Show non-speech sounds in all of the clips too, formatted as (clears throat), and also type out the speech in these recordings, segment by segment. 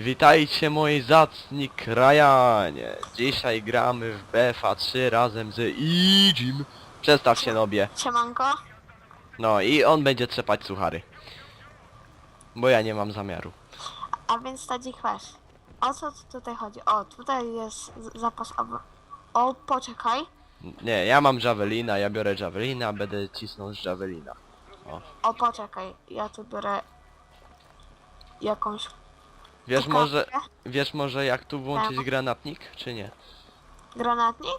Witajcie moi zacni krajanie. Dzisiaj gramy w BFA 3 razem z Idzim. Przestaw się nobie. Siemanko. No i on będzie trzepać suchary. Bo ja nie mam zamiaru. A więc Tadzik weź. O co tu tutaj chodzi? O, tutaj jest z- zapas ob... O, poczekaj. Nie, ja mam Javelina, ja biorę Javelina, będę cisnął z Javelina. O, poczekaj. Ja tu biorę jakąś Wiesz może, wiesz może jak tu włączyć Tak. granatnik, czy nie? granatnik?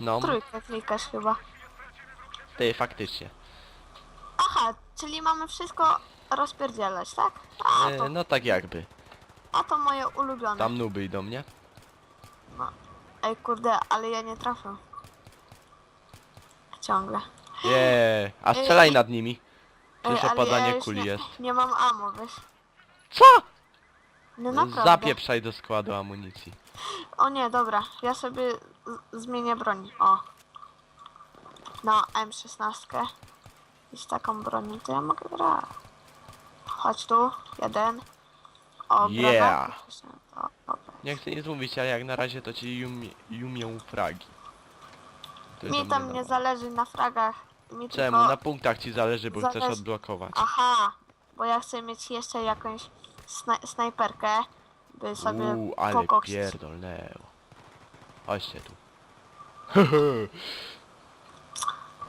No, Trójkę klikasz chyba. ty faktycznie. Aha, czyli mamy wszystko rozpierdzielać, tak? A to, E, no tak jakby. a to moje ulubione. Tam nuby idą, nie? No. Ej, kurde, ale ja nie trafię. Ciągle. Nie, a strzelaj nad nimi. Ej, Przecież ale ja opadanie już kuli nie, jest. Nie mam amo, wiesz? Co? No naprawdę. Zapieprzaj do składu amunicji. O nie, dobra, ja sobie z- zmienię broń. O. Na M16. I z taką bronią to ja mogę grać. Chodź tu, jeden. O, Yeah. O, dobra. Nie chcę nic mówić, ale jak na razie to ci jumie, jumią fragi. To jest Mi tam nie dobre. zależy na fragach. Mi Czemu? tylko... Na punktach ci zależy, bo chcesz Zależy- odblokować. Aha, bo ja chcę mieć jeszcze jakąś sna snajperkę, by sobie Uuu, ale pokoksić. pierdolnęło. Chodźcie tu. (laughs)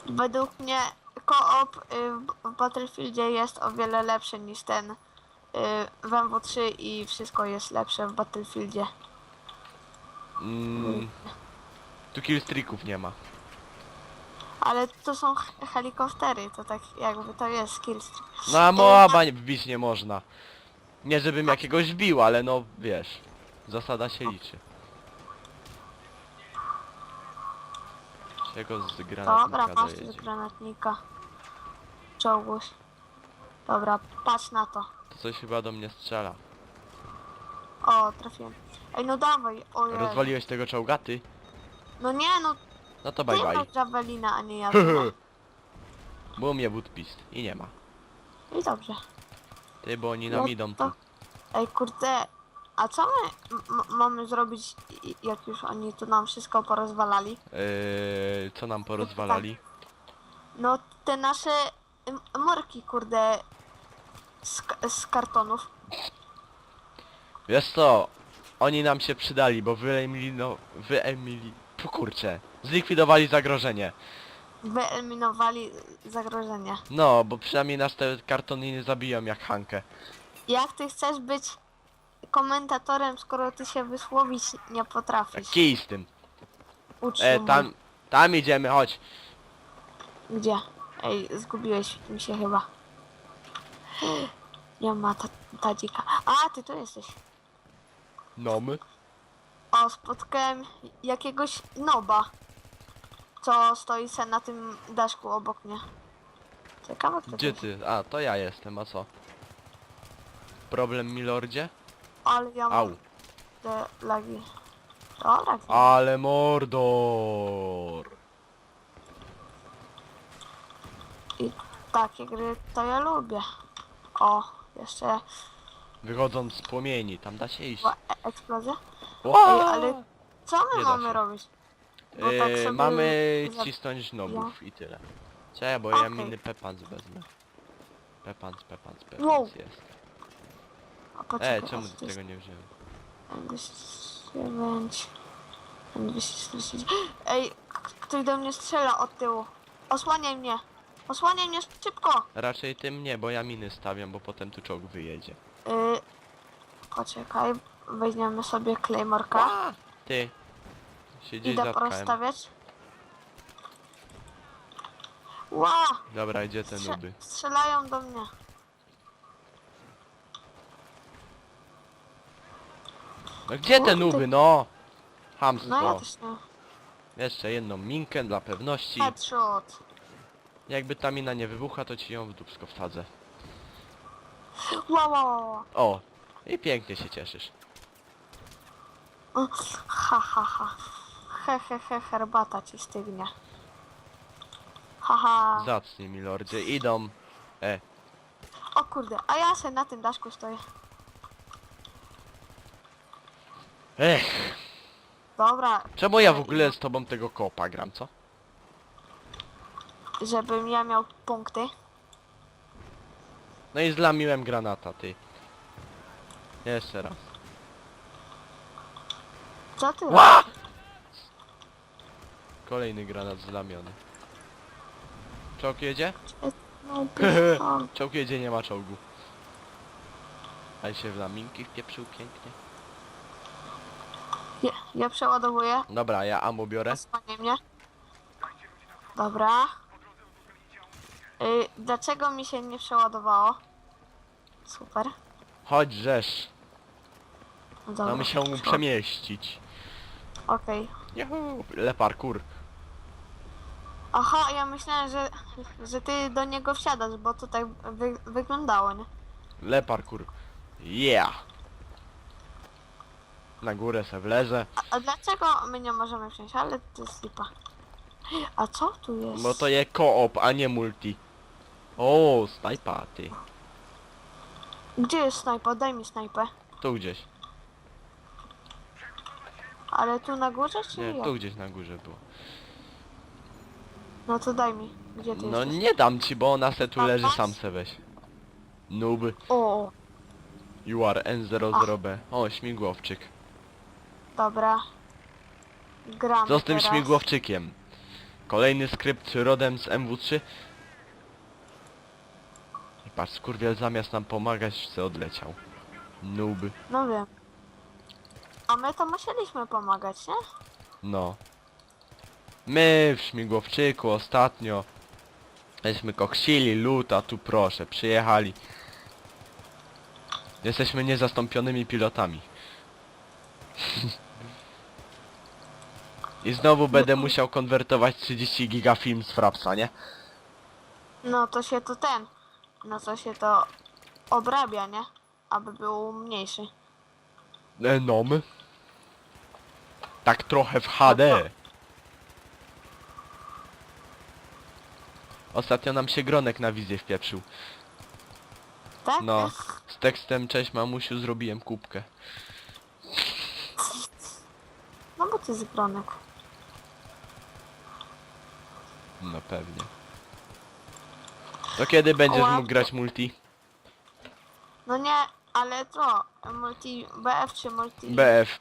Według mnie koop y, w- Battlefieldzie jest o wiele lepszy niż ten y, w MW3 i wszystko jest lepsze w Battlefieldzie. Mm, tu killstreaków nie ma. Ale to są he- helikoptery, to tak jakby to jest killstreak. No a moaba wbić nie można. Nie żebym jakiegoś bił, ale no wiesz. Zasada się liczy. Czego z Dobra, granatnika masz z granatnika. Czołguś. Dobra, patrz na to. To coś chyba do mnie strzela. O, trafiłem. Ej, no dawaj, ojej. Rozwaliłeś tego czołgaty? No nie, no No to ty bye bye. masz Javelina, a nie ja. Było mnie woodpist i nie ma. I dobrze. Ty, bo oni nam No idą to- tu. Ej, kurde, a co my m- mamy zrobić, jak już oni tu nam wszystko porozwalali? Yy, co nam porozwalali? No, te nasze m- murki, kurde, z, k- z kartonów. Wiesz co? Oni nam się przydali, bo wyemili, no, wyemili... Po kurczę. Zlikwidowali zagrożenie. Wyeliminowali zagrożenie. No, bo przynajmniej nas te kartony nie zabiją jak Hankę. Jak ty chcesz być komentatorem, skoro ty się wysłowić nie potrafisz? Kij z tym. E, tam, tam idziemy, chodź. Gdzie? Ej, zgubiłeś mi się chyba. (gasps) Nie ma ta, ta dzika. A, ty tu jesteś. No my. O, spotkałem jakiegoś noba, co stoi se na tym daszku obok mnie. Ciekawe kto Gdzie jest. ty? A, to ja jestem, a co? Problem, milordzie? Ale ja mam Au. te lagi. To lagi. Ale mordor. I takie gry to ja lubię. O, jeszcze Wychodzą z płomieni, tam da się iść. była e- eksplozja. Ej, ale co my Nie da mamy się. robić? Bo tak Yy, sobie mamy za- cisnąć nobów i tyle. Czekaj, bo ja Okej. miny pepans wezmę. Pepans, pepans, pepans Wow. jest. A E, czemu ty tego nie wziąłem? 9, 240. Ej, ktoś do mnie strzela od tyłu. Osłaniaj mnie. Osłaniaj mnie szybko. Raczej ty mnie, bo ja miny stawiam, bo potem tu czołg wyjedzie. Yy, poczekaj, weźmiemy sobie Claymorka. A, Ty. Się gdzieś Idę porozstawiać. Ła! Dobra, gdzie te Strze- nuby? strzelają do mnie. No gdzie te nuby, no? Hamstwo. No też nie. Jeszcze jedną minkę dla pewności. Headshot. Jakby ta mina nie wybucha, to ci ją w dupsko wsadzę. O! I pięknie się cieszysz. O, Ha, ha, ha. He, he, he, herbata ci stygnie. Haha. Zacnie, milordzie. Idą. E, O kurde, a ja se na tym daszku stoję. Ech, Dobra, czemu ja w ogóle z tobą tego kopa gram, co? żebym ja miał punkty. No i zlamiłem granata, ty. Jeszcze raz. Co ty Ła! Kolejny granat zlamiony. Czołg jedzie? No. (laughs) Czołg jedzie, nie ma czołgu. A się w laminki wpieprzył pięknie. Ja, ja przeładowuję. Dobra, ja ammo biorę. Osłanie mnie. Dobra. Y, dlaczego mi się nie przeładowało? Super. Chodź, rzesz. No Dobra. Mamy się mu przemieścić. Okej. Juhu, le parkour. Aha, ja myślałem, że, że ty do niego wsiadasz, bo tutaj wy, wyglądało, nie? Le parkour. Yeah! Na górę se wlezę. A, dlaczego my nie możemy wsiąść? Ale to jest lipa. A co tu jest? Bo to je koop, a nie multi. O, snajpa, ty. Gdzie jest snajpa? Daj mi snajpę. Tu gdzieś. Ale tu na górze czy Nie, jak? tu gdzieś na górze było. No to daj mi. Gdzie ty No jesteś? nie dam ci, bo ona se tu A leży, masz? sam se weź. Noob. O, You are N00B. O, śmigłowczyk. Dobra. Gram Co z tym teraz. śmigłowczykiem? Kolejny skrypt rodem z MW3. I patrz, skurwiel zamiast nam pomagać, se odleciał. Noob. No wiem. A my to musieliśmy pomagać, nie? No. My w śmigłowczyku ostatnio Żeśmy koksili lód, a tu proszę, przyjechali. Jesteśmy niezastąpionymi pilotami. (laughs) I znowu będę musiał konwertować 30 giga film z Frapsa, nie? No to się to ten. No to się to obrabia, nie? Aby był mniejszy. E, nom. Tak trochę w HD. Ostatnio nam się Gronek na wizję wpieprzył. Tak? No, z tekstem cześć mamusiu zrobiłem kubkę. No bo ty zgronek. No pewnie. To kiedy będziesz mógł grać multi? No nie, ale co? Multi BF czy multi... BF.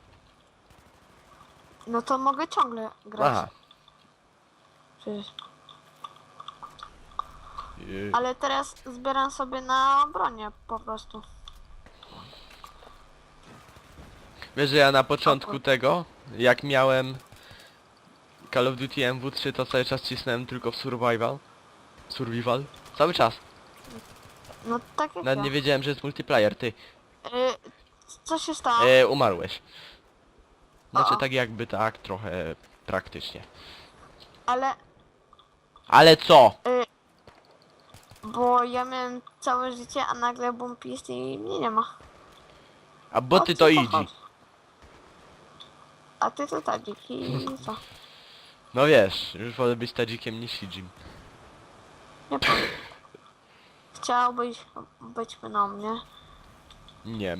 No to mogę ciągle grać. Aha. Przecież. Yy, Ale teraz zbieram sobie na bronię po prostu. Wiesz, że ja na początku tego, jak miałem Call of Duty MW3, to cały czas cisnąłem tylko w survival. Survival? Cały czas. No tak jak Nawet ja. nie wiedziałem, że jest multiplayer, ty. Y, co się stało? E, umarłeś. Znaczy O. tak jakby tak, trochę praktycznie. Ale... Ale co? Y, bo ja miałem całe życie, a nagle bump jest i mnie nie ma. A bo O ty co to idzi. chodzi? A ty to tadzik i co? No wiesz, już wolę być tadzikiem niż Sijim. Nie powiem. Chciałbyś być mną, nie? Nie,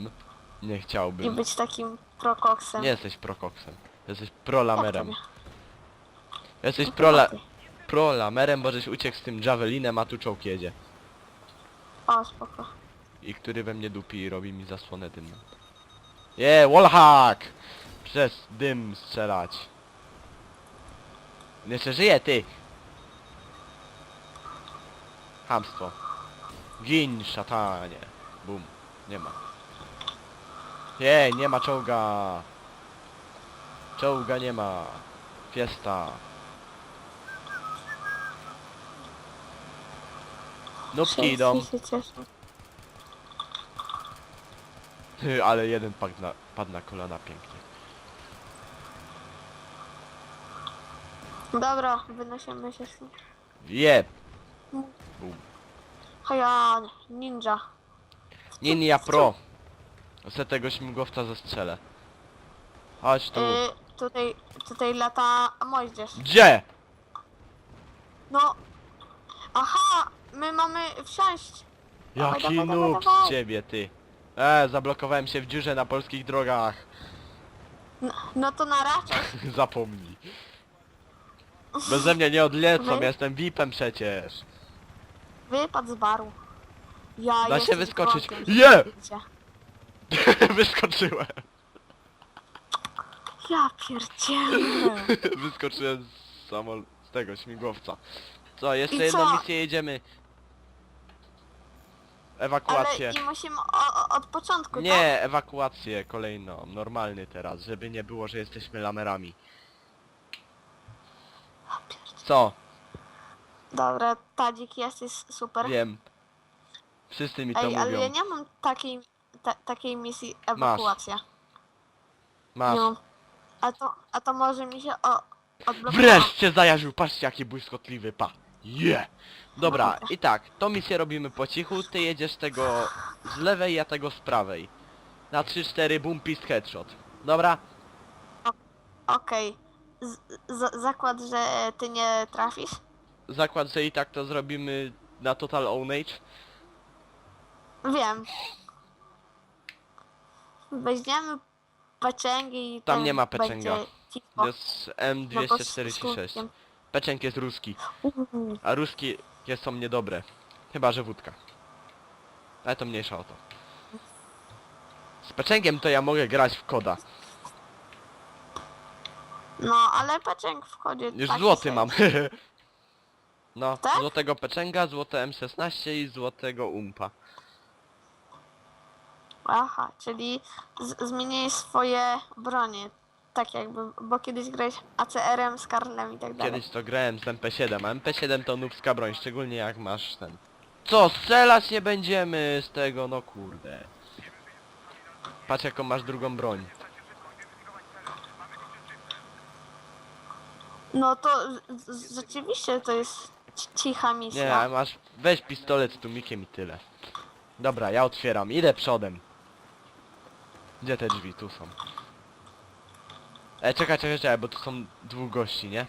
nie I chciałbym. być takim prokoksem. Nie jesteś prokoksem. Jesteś prolamerem. tobie? Jesteś No to prola lepiej. prolamerem, bo żeś uciekł z tym javelinem, a tu czołg jedzie. O, spoko. I który we mnie dupi i robi mi zasłonę dymną. Je, wallhack! Przez dym strzelać. Jeszcze żyje, ty! Hamstwo. Gin, szatanie. Bum. Nie ma. Je, nie ma czołga. Czołga nie ma. Fiesta. Nubki idą. Wszyscy się cieszą. Ty, ale jeden padł na, padł na kolana pięknie. Dobra, wynosimy się stąd. Je! Haja, ninja. Ninja Pro! Se tego śmigłowca zestrzelę. Chodź tu. Y, tutaj, tutaj lata moździerz. Gdzie? No. Aha, my mamy wsiąść. Dawaj, Jaki dawaj, dawaj, noob dawaj. z ciebie, ty. E, zablokowałem się w dziurze na polskich drogach. No, no to na razie. (laughs) Zapomnij. Beze mnie nie odlecą, Wy- ja jestem VIP-em przecież. Wypad z baru. Ja Da się jestem wyskoczyć. gołkiem. Je! (laughs) Wyskoczyłem. Ja pierdzielę. (laughs) Wyskoczyłem z samol... z tego śmigłowca. Co, jeszcze I jedną co? misję jedziemy. Ale Ewakuację. i musimy o, o, od początku, tak? Nie, ewakuację kolejną, normalny teraz, żeby nie było, że jesteśmy lamerami. Co? Dobra, Tadzik jesteś super. Wiem. Wszyscy mi to Ej, ale ja mówią. nie mam takiej, ta, takiej misji ewakuacja. Masz. Nie mam. A to, a to może mi się o. Wreszcie zajarzył, patrzcie jaki błyskotliwy, pa. Je! Dobra, Dobra. i tak, tą misję robimy po cichu, ty jedziesz tego z lewej, ja tego z prawej. Na 3-4 boom pist headshot. Dobra? Okej. Z, zakład, że ty nie trafisz? Zakład, że i tak to zrobimy na total ownage. Wiem. Weźmiemy peczęgi i Tam nie ma peczęga. będzie cicho. To jest No bo z- z M246. skutkiem. Peczenk jest ruski, Uuu. a ruski jest są niedobre. Chyba, że wódka. Ale to mniejsza o to. Z peczenkiem to ja mogę grać w koda. No, ale peczęg wchodzi Już taki złoty sobie. mam. (laughs) No, Tak? złotego peczęga, złote M16 i złotego umpa. Aha, czyli z, zmieniłeś swoje bronie. Tak jakby, bo kiedyś grałeś ACR-em z Karlem i tak dalej. Kiedyś to grałem z MP7, a MP7 to nubska broń, szczególnie jak masz ten... Co, strzelać nie będziemy z tego, no kurde. Patrz jaką masz drugą broń. No to z, z, rzeczywiście to jest ci- cicha misja. Nie, masz... Weź pistolet z tumikiem i tyle. Dobra, ja otwieram, idę przodem. Gdzie te drzwi? Tu są. E, czekaj, czekaj, czekaj, bo tu są dwóch gości, nie?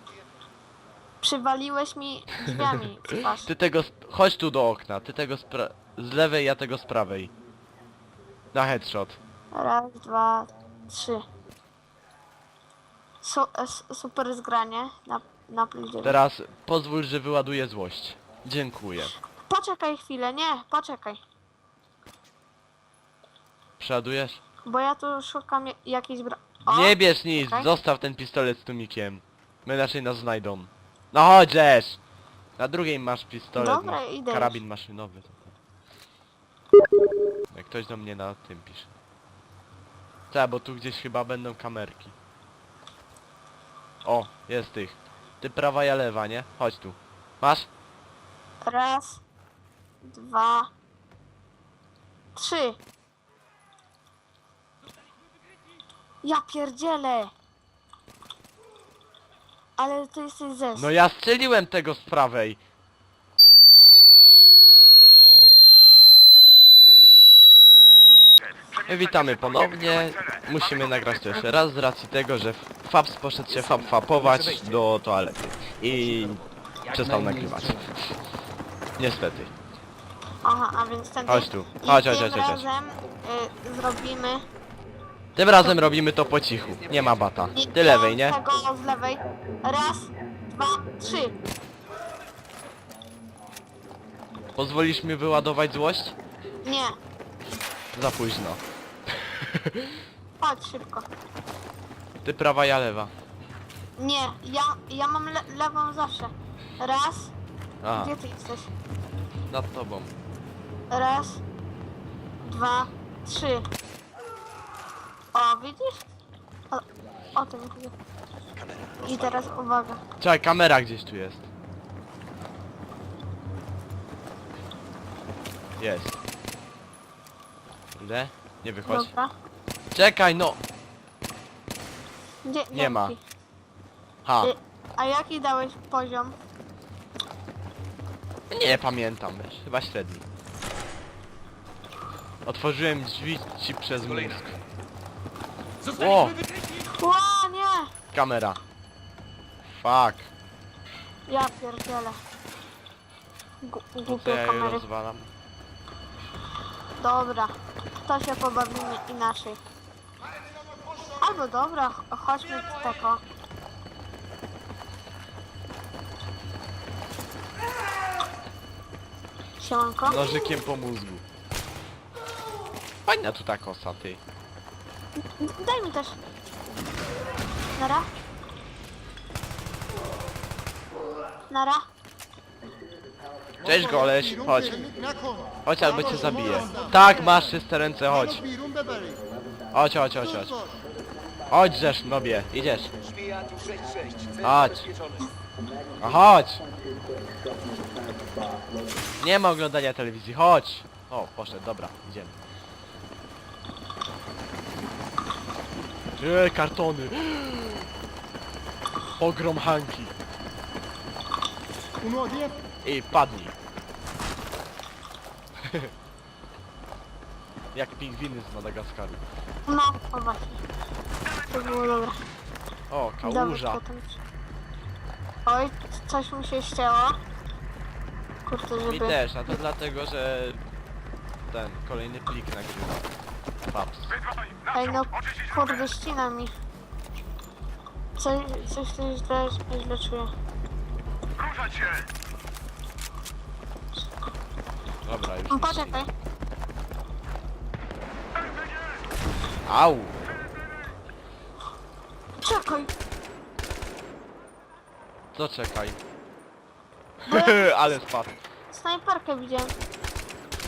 Przywaliłeś mi drzwiami. (laughs) Ty tego... sp- Chodź tu do okna, ty tego z, pra... z lewej, ja tego z prawej. Na headshot. Raz, dwa, trzy. Su, super zgranie na, na plus. Teraz pozwól, że wyładuję złość. Dziękuję. Poczekaj chwilę, nie, poczekaj. Przeładujesz? Bo ja tu szukam ja- jakiejś bro... Nie bierz nic, zostaw ten pistolet z tumikiem. My inaczej nas znajdą. No chodziesz! Na drugiej masz pistolet, Dobra, no. idę karabin maszynowy. To. Jak ktoś do mnie na tym pisze. Tak, bo tu gdzieś chyba będą kamerki. O, jest tych. Ty prawa, ja lewa, nie? Chodź tu. Masz? Raz, dwa, trzy. Ja pierdzielę. Ale to jesteś zes. No ja strzeliłem tego z prawej. Witamy ponownie. Musimy nagrać to jeszcze raz z racji tego, że Fabs poszedł się fab-fapować do toalety. I przestał nagrywać. (laughs) Niestety. Aha, a więc ten... Chodź tu. I Chodź, tym chodź, chodź, chodź. razem y, zrobimy... Tym razem robimy to po cichu. Nie ma bata. i- Ty lewej, nie? Tego z lewej. Raz, dwa, trzy. Pozwolisz mi wyładować złość? Nie, Za późno. chodź szybko. Ty prawa, ja lewa. Nie, ja, ja mam le lewą zawsze. Raz, Aha, gdzie ty jesteś? nad tobą. Raz, dwa, trzy. O, widzisz? O, o tym chodzi. I teraz uwaga. Czekaj, kamera gdzieś tu jest. Jest. Idę? Nie wychodź. Dobra. Czekaj, no! Gdzie, Nie ma. Ha, Y, A jaki dałeś poziom? nie pamiętam już, chyba średni. Otworzyłem drzwi ci przez mózg. O! Ła, nie! Kamera. Fuck. Ja pierdzielę. Gu- To Głupie ja je kamery. rozwalam. Dobra. To się pobawimy inaczej to dobra, chodźmy spoko. Siemanko. Nożykiem po mózgu. Fajna tu ta kosa, ty. Daj mi też. Nara. Nara. Cześć goleś, chodź. Chodź albo cię zabiję. Tak, masz czyste ręce, chodź. Chodź, chodź, chodź, chodź. Chodź żeż nobie, idziesz. Chodź. No chodź! Nie ma oglądania telewizji, chodź! O, poszedł, dobra, idziemy. Eee, kartony! Pogrom Hanki. I padnij. (laughs) Jak pingwiny z Madagaskaru. No, właśnie. To było dobre. O, Dobra, kałuża. Oj, coś mi się ścięło. Kurde, Mi żeby... też, a to dlatego, że ten kolejny plik nagrywa. Paps. Ej, no kurde, ścina mi. Coś, coś tu źle, źle czuję. Dobra, już. No, Poczekaj. Au! Czekaj. To czekaj. Bo ja (laughs) Ale spadł. snajperkę widziałem.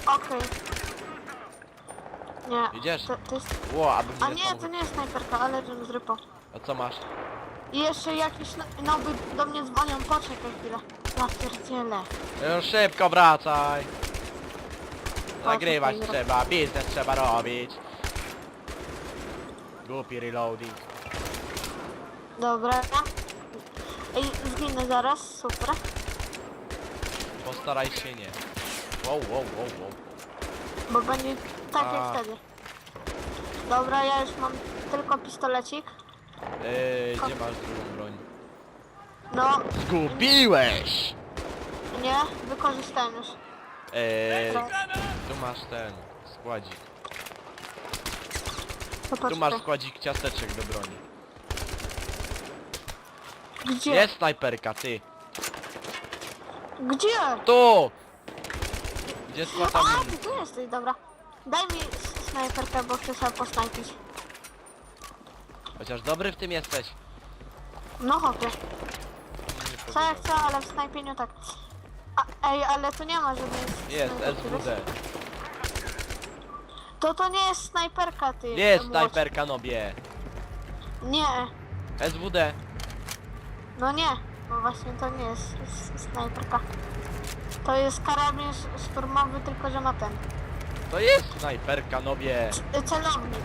Okej. Nie. Idziesz? To, to jest... Ło, aby A mnie nie, samochód- to nie jest snajperka, ale żebym zrypał. A co masz? I jeszcze jakiś no- nowy do mnie dzwonią, poczekaj chwilę. Ja pierdzielę. Już szybko wracaj. Nagrywać trzeba, biznes trzeba robić. Głupi reloading. Dobra. Ej, zginę zaraz, super. Postaraj się nie. Wow, wow, wow, wow. Bo będzie tak A. jak wtedy. Dobra, ja już mam tylko pistolecik. Ej, gdzie masz drugą broń? No, Zgubiłeś! nie, wykorzystałem już. Eee, Tak. tu masz ten składzik. Tu masz składzik ciasteczek do broni. Gdzie? Jest snajperka, ty. Gdzie? Tu! Gdzie składam? A, ty tu jesteś, dobra. Daj mi s- snajperkę, bo chcę sobie posnajpić. Chociaż dobry w tym jesteś. No hopie. Nie Co ja chcę, ale w snajpieniu tak. A, ej, ale tu nie ma żadnej Jest, snajperki, wiesz? SWD. To to nie jest snajperka, ty. Jest młodszy. snajperka, nobie. Nie, SWD. No nie. Bo właśnie to nie jest s- snajperka. To jest karabin sz- szturmowy, tylko że ma ten. To jest snajperka, nobie. Celownik.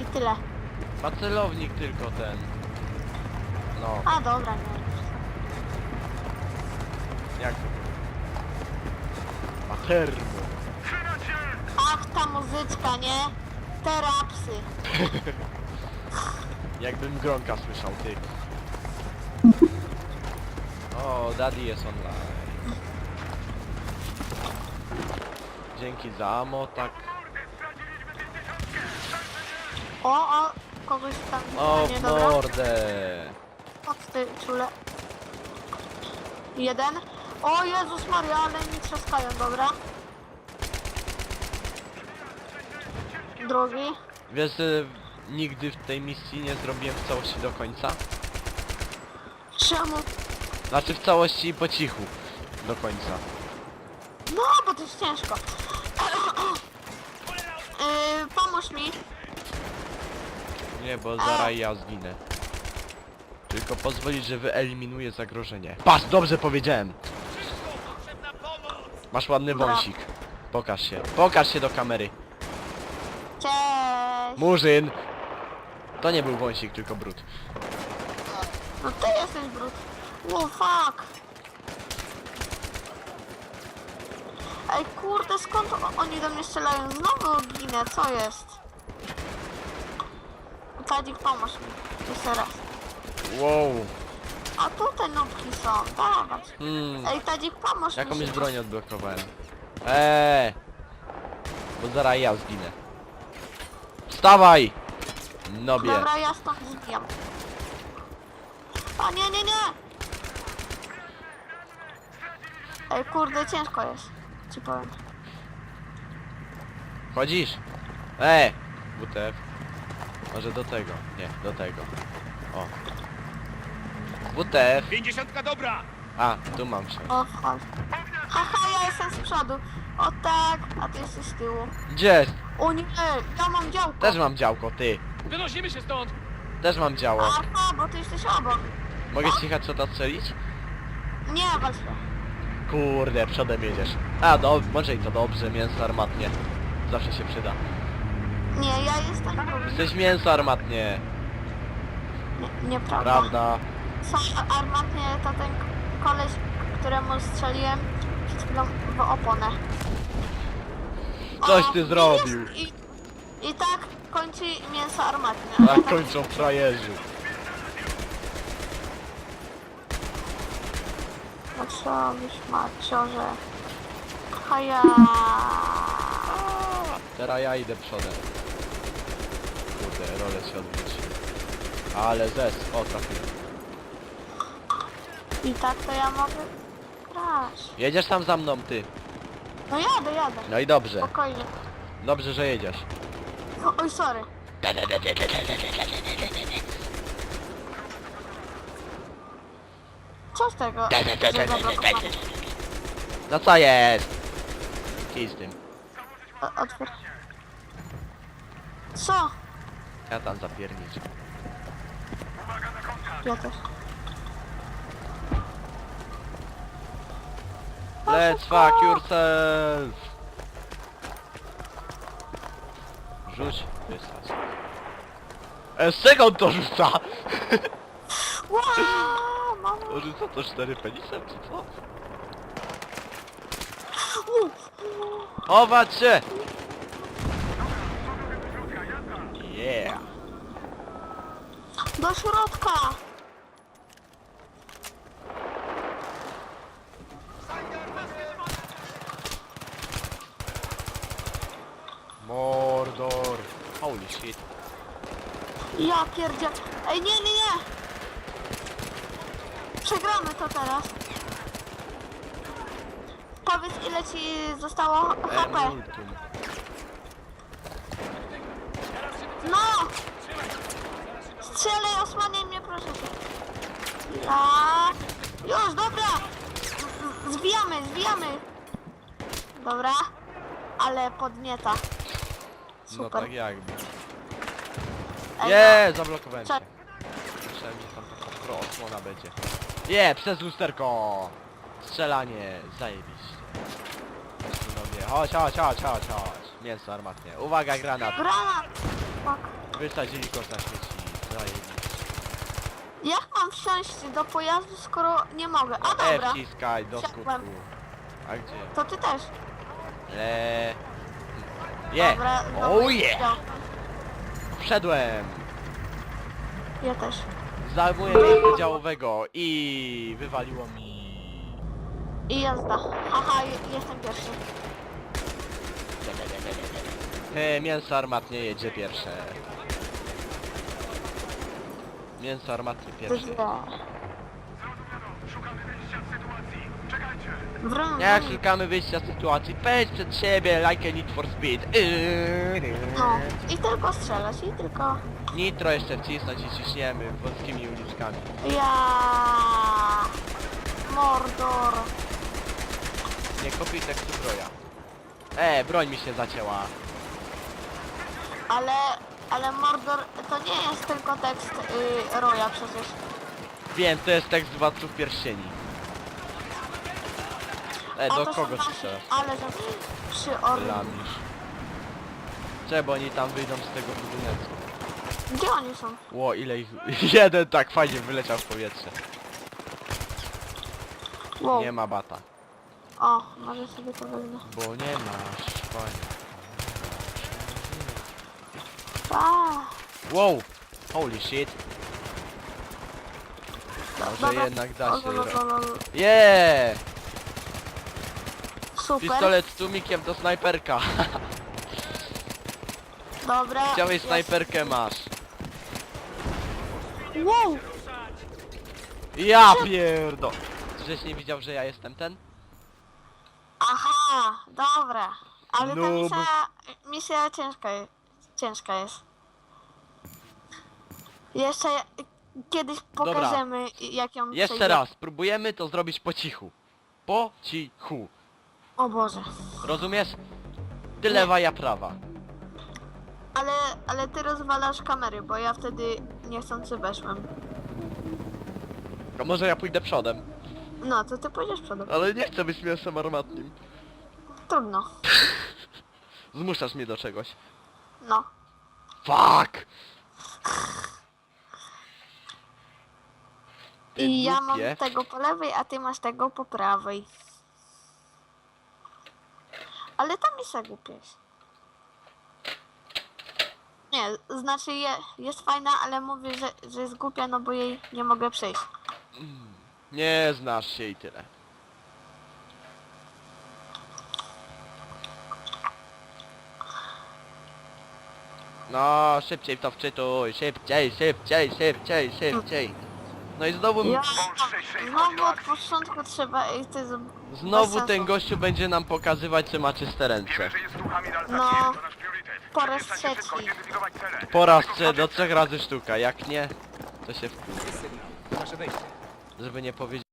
I, tyle. Ma celownik tylko ten. No, A dobra, nie. jak to? Ma termo. Ach, ta muzyczka, nie? Te rapsy. (laughs) Jakbym Gronka słyszał, ty. O, Daddy jest online. Dzięki za amo, tak. O, o, kogoś tam O, nie dobra. mordę. O, ty czule. Jeden. O Jezus Maria, ale mi trzaskają, dobra. Drugi. Wiesz, że nigdy w tej misji nie zrobiłem w całości do końca? Czemu? Znaczy w całości po cichu. Do końca. No, bo to jest ciężko. Yy, (clears throat) pomóż mi. Nie, bo zaraz ja zginę. Tylko pozwolić, że wyeliminuję zagrożenie. Patrz, dobrze powiedziałem. Masz ładny Dobra. wąsik. Pokaż się. Pokaż się do kamery. Cześć. Murzyn! To nie był wąsik, tylko brud. No ty jesteś brud. Oh fuck. Ej kurde, skąd oni do mnie strzelają? Znowu ginę, co jest? Tadzik, pomóż mi. Jeszcze raz. Wow. A tutaj nubki są, dawać. Hmm. Ej, Tadzik, pomóż mi. Jakąś broń odblokowałem. Eee. Bo zaraz ja zginę. Wstawaj! No bie. Dobra, ja stąd zbijam. O nie, nie, nie! Ej, kurde, ciężko jest. Ci powiem. Chodzisz? E! WTF. Może do tego. Nie, do tego. O. WTF. 50 dobra! A, tu mam się. O, chodź. Haha, ja jestem z przodu. O tak, a ty jesteś z tyłu. Gdzie? O nie, ja mam działko. Też mam działko, ty. Wynosimy się stąd! Też mam działo. Aha, bo ty jesteś obok. Mogę ci co strzelić? Nie, właśnie. Kurde, przodem jedziesz. A, do, może i to dobrze, mięso armatnie. Zawsze się przyda. Nie, ja jestem drugi. Jesteś mięso armatnie. Nie, nieprawda. Prawda. Są armatnie to ten koleś, któremu strzeliłem przed chwilą w oponę. Coś ty i zrobił. jest- I, I tak kończy mięso armatnie. Tak kończą frajerzy. Co byś maciorze. Haja. Teraz ja idę przodem. Kurde, role się odwróciły. Ale zes, o trafiłem. I tak to ja mogę grać. Jedziesz tam za mną, ty. No jadę, jadę. No i dobrze. Spokojnie. Dobrze, że jedziesz. Oj, sorry. Co z tego? że zablokowałem? No co jest? Kij z tym. O- Otwór. Co? Ja tam zapierniczę. Ja też. Let's fuck yourself! Rzuć, wysać. E, z czego on to rzuca? (laughs) Wow, To rzuca to cztery penisem, czy co? Chować się! Yeah! Do środka. Mordor! Holy shit. Ja pierdzie. Ej, nie, nie, nie. Przegramy to teraz. Powiedz ile ci zostało HP. Emultum. No! Strzelaj, osłaniaj mnie, proszę cię. Już, dobra! Z- Zwijamy, zwijamy. Dobra. Ale podnieta. No Super. tak jakby. Ej, Nie, zablokowałem się. Czek. Myślałem, że tam taka pro osłona będzie. Nie, przez lusterko! Strzelanie, zajebiście. Panowie, chodź, chodź, chodź, chodź, chodź. Mięso armatnie. Uwaga, granat. no. Granat! Fuck. Wysadzili na śmieci. Zajebiście. Jak mam wsiąść do pojazdu, skoro nie mogę? A dobra, F ciskaj do skutku. Wsiadłem. A gdzie? to ty też. Eee... Je! Dobra, Oh yeah! wsiadłem. Wszedłem! Ja też. Zajmuję miejsce działowego i wywaliło mi... I jazda. Haha, je- jestem pierwszy. He, mięso armatnie jedzie pierwsze. Mięso armatnie pierwsze. Źle. Wrą, Jak szukamy wyjścia z sytuacji? Pejdź przed siebie, like a need for speed. Yy, No. I tylko strzelać, i tylko... Nitro jeszcze wcisnąć i ciśniemy wąskimi uliczkami. Ja. Mordor. Nie kopiuj tekstu broja. E, broń mi się zacięła. Ale, ale Mordor to nie jest tylko tekst y, Roya przecież. Wiem, to jest tekst Władców Pierścieni. E, A do to są kogo nasi- strzelasz? Ale że przy Orlu. Lamisz. Czemu oni tam wyjdą z tego budynku? Gdzie oni są? Ło, ile ich... (laughs) Jeden tak fajnie wyleciał w powietrze. Wow. Nie ma bata. O, może sobie to wezmę. Bo nie masz fajnie. A, Wow! Holy shit. Może dobra. jednak da się... O, lo, lo, lo, lo. Yeah! Super. Pistolet z tłumikiem to snajperka. (laughs) Dobra. Chciałeś jest- snajperkę, masz. Wow! Ja pierdo! Żeś nie widział, że ja jestem ten? Aha, dobra. Ale ta misja, misja ciężka, je- ciężka jest. Jeszcze kiedyś pokażemy jak ją Jeszcze przejdzie- raz, spróbujemy to zrobić po cichu. Po cichu. O Boże. Rozumiesz? Ty lewa, ja prawa. Ale, ale ty rozwalasz kamery, bo ja wtedy niechcący weszłem. A może ja pójdę przodem? No, to ty pójdziesz przodem. Ale nie chcę być mięsem armatnim. Trudno. (laughs) Zmuszasz mnie do czegoś. No. Fuck! Ty I ja mam tego po lewej, a ty masz tego po prawej. Ale ta misja głupia jest. Nie, znaczy je, jest fajna, ale mówię, że, że jest głupia, no bo jej nie mogę przejść. Nie znasz się i tyle. No, szybciej to wczytuj, szybciej, szybciej, szybciej, szybciej. No i znowu, Ja, znowu od początku trzeba i to jest... znowu ten gościu będzie nam pokazywać, że ma czyste ręce. Wiemy, że jest ruchami na No, to nasz priorytet. Po raz trzeci. Po raz Tego trzech, do trzech razy sztuka, jak nie, to się w... Nasze wejście. żeby nie powiedzieć...